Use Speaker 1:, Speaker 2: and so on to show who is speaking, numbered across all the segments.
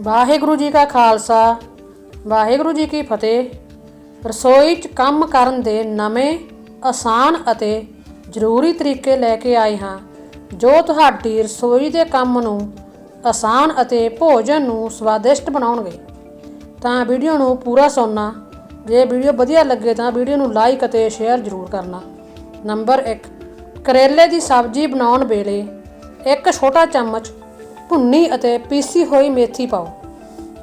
Speaker 1: ਵਾਹਿਗੁਰੂ ਜੀ ਕਾ ਖਾਲਸਾ, ਵਾਹਿਗੁਰੂ ਜੀ ਕੀ ਫਤਿਹ। ਰਸੋਈ 'ਚ ਕੰਮ ਕਰਨ ਦੇ ਨਵੇਂ, ਆਸਾਨ ਅਤੇ ਜ਼ਰੂਰੀ ਤਰੀਕੇ ਲੈ ਕੇ ਆਏ ਹਾਂ, ਜੋ ਤੁਹਾਡੀ ਰਸੋਈ ਦੇ ਕੰਮ ਨੂੰ ਆਸਾਨ ਅਤੇ ਭੋਜਨ ਨੂੰ ਸਵਾਦਿਸ਼ਟ ਬਣਾਉਣਗੇ। ਤਾਂ ਵੀਡੀਓ ਨੂੰ ਪੂਰਾ ਸੁਣਨਾ, ਜੇ ਵੀਡੀਓ ਵਧੀਆ ਲੱਗੇ ਤਾਂ ਵੀਡੀਓ ਨੂੰ ਲਾਈਕ ਅਤੇ ਸ਼ੇਅਰ ਜ਼ਰੂਰ ਕਰਨਾ। ਨੰਬਰ 1 ਕਰੇਲੇ ਦੀ ਸਬਜ਼ੀ ਬਣਾਉਣ ਵੇਲੇ ਇੱਕ ਛੋਟਾ ਚਮਚ ਭੁੰਨੀ ਅਤੇ ਪੀਸੀ ਹੋਈ ਮੇਥੀ ਪਾਓ।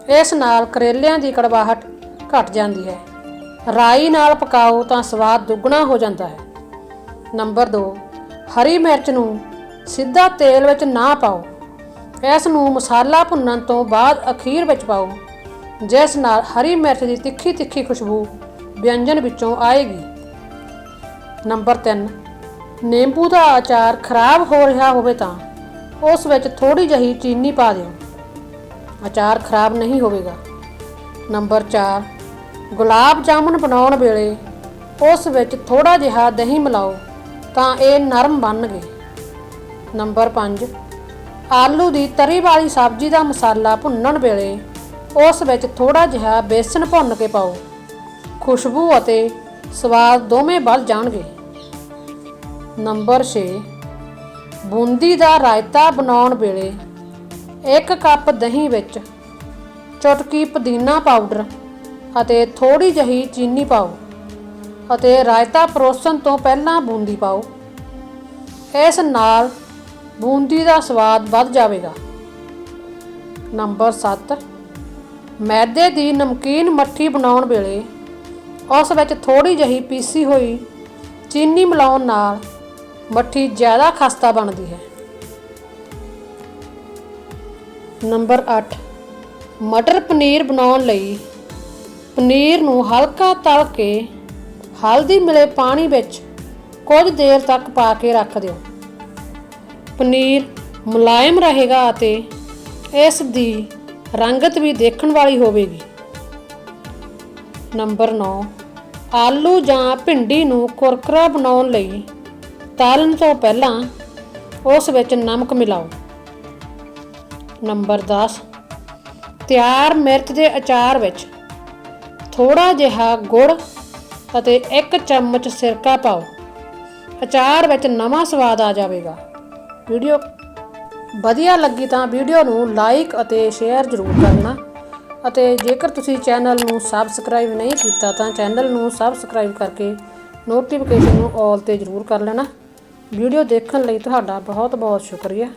Speaker 1: ਇਸ ਨਾਲ ਕਰੇਲਿਆਂ ਦੀ ਕੜਵਾਹਟ ਘਟ ਜਾਂਦੀ ਹੈ। ਰਾਈ ਨਾਲ ਪਕਾਓ ਤਾਂ ਸਵਾਦ ਦੁੱਗਣਾ ਹੋ ਜਾਂਦਾ ਹੈ। ਨੰਬਰ 2 ਹਰੀ ਮਿਰਚ ਨੂੰ ਸਿੱਧਾ ਤੇਲ ਵਿੱਚ ਨਾ ਪਾਓ। ਇਸ ਨੂੰ ਮਸਾਲਾ ਭੁੰਨਣ ਤੋਂ ਬਾਅਦ ਅਖੀਰ ਵਿੱਚ ਪਾਓ, ਜਿਸ ਨਾਲ ਹਰੀ ਮਿਰਚ ਦੀ ਤਿੱਖੀ ਤਿੱਖੀ ਖੁਸ਼ਬੂ ਵਿਅੰਜਨ ਵਿੱਚੋਂ ਆਏਗੀ। ਨੰਬਰ 3 ਨਿੰਬੂ ਦਾ ਅਚਾਰ ਖਰਾਬ ਹੋ ਰਿਹਾ ਹੋਵੇ ਤਾਂ ਉਸ ਵਿੱਚ ਥੋੜੀ ਜਿਹੀ ਚੀਨੀ ਪਾ ਦਿਓ। ਅਚਾਰ ਖਰਾਬ ਨਹੀਂ ਹੋਵੇਗਾ। ਨੰਬਰ 4 ਗੁਲਾਬ ਜਾਮੁਨ ਬਣਾਉਣ ਵੇਲੇ ਉਸ ਵਿੱਚ ਥੋੜਾ ਜਿਹਾ ਦਹੀਂ ਮਿਲਾਓ ਤਾਂ ਇਹ ਨਰਮ ਬਣਨਗੇ। ਨੰਬਰ 5 ਆਲੂ ਦੀ ਤਰੀ ਵਾਲੀ ਸਬਜ਼ੀ ਦਾ ਮਸਾਲਾ ਭੁੰਨਣ ਵੇਲੇ ਉਸ ਵਿੱਚ ਥੋੜਾ ਜਿਹਾ ਬੇਸਨ ਭੁੰਨ ਕੇ ਪਾਓ। ਖੁਸ਼ਬੂ ਅਤੇ ਸਵਾਦ ਦੋਵੇਂ ਵੱਧ ਜਾਣਗੇ। ਨੰਬਰ 6 ਬੂੰਦੀ ਦਾ ਰਾਇਤਾ ਬਣਾਉਣ ਵੇਲੇ 1 ਕੱਪ ਦਹੀਂ ਵਿੱਚ ਚੁਟਕੀ ਪੁਦੀਨਾ ਪਾਊਡਰ ਅਤੇ ਥੋੜੀ ਜਿਹੀ ਚੀਨੀ ਪਾਓ ਅਤੇ ਰਾਇਤਾ ਪਰੋਸਣ ਤੋਂ ਪਹਿਲਾਂ ਬੂੰਦੀ ਪਾਓ। ਇਸ ਨਾਲ ਬੂੰਦੀ ਦਾ ਸਵਾਦ ਵੱਧ ਜਾਵੇਗਾ। ਨੰਬਰ 7 ਮੈਦੇ ਦੀ ਨਮਕੀਨ ਮੱਠੀ ਬਣਾਉਣ ਵੇਲੇ ਉਸ ਵਿੱਚ ਥੋੜੀ ਜਿਹੀ ਪੀਸੀ ਹੋਈ ਚੀਨੀ ਮਿਲਾਉਣ ਨਾਲ ਮੱਠੀ ਜ਼ਿਆਦਾ ਖਸਤਾ ਬਣਦੀ ਹੈ। ਨੰਬਰ 8 ਮਟਰ ਪਨੀਰ ਬਣਾਉਣ ਲਈ ਪਨੀਰ ਨੂੰ ਹਲਕਾ ਤਲ ਕੇ ਹਲਦੀ ਮਿਲੇ ਪਾਣੀ ਵਿੱਚ ਕੁਝ ਦੇਰ ਤੱਕ ਪਾ ਕੇ ਰੱਖ ਦਿਓ। ਪਨੀਰ ਮੁਲਾਇਮ ਰਹੇਗਾ ਅਤੇ ਇਸ ਦੀ ਰੰਗਤ ਵੀ ਦੇਖਣ ਵਾਲੀ ਹੋਵੇਗੀ। ਨੰਬਰ 9 ਆਲੂ ਜਾਂ ਭਿੰਡੀ ਨੂੰ ਕੁਰਕਰਾ ਬਣਾਉਣ ਲਈ ਤਲਣ ਤੋਂ ਪਹਿਲਾਂ ਉਸ ਵਿੱਚ ਨਮਕ ਮਿਲਾਓ। ਨੰਬਰ 10 ਤਿਆਰ ਮਿਰਚ ਦੇ ਅਚਾਰ ਵਿੱਚ ਥੋੜਾ ਜਿਹਾ ਗੁੜ ਅਤੇ 1 ਚਮਚ ਸਿਰਕਾ ਪਾਓ। ਅਚਾਰ ਵਿੱਚ ਨਵਾਂ ਸਵਾਦ ਆ ਜਾਵੇਗਾ। ਵੀਡੀਓ ਵਧੀਆ ਲੱਗੀ ਤਾਂ ਵੀਡੀਓ ਨੂੰ ਲਾਈਕ ਅਤੇ ਸ਼ੇਅਰ ਜ਼ਰੂਰ ਕਰਨਾ ਅਤੇ ਜੇਕਰ ਤੁਸੀਂ ਚੈਨਲ ਨੂੰ ਸਬਸਕ੍ਰਾਈਬ ਨਹੀਂ ਕੀਤਾ ਤਾਂ ਚੈਨਲ ਨੂੰ ਸਬਸਕ੍ਰਾਈਬ ਕਰਕੇ ਨੋਟੀਫਿਕੇਸ਼ਨ ਨੂੰ ਆਲ ਤੇ ਜ਼ਰੂਰ ਕਰ ਲੈਣਾ। ਵੀਡੀਓ ਦੇਖਣ ਲਈ ਤੁਹਾਡਾ ਬਹੁਤ ਬਹੁਤ ਸ਼ੁਕਰੀਆ।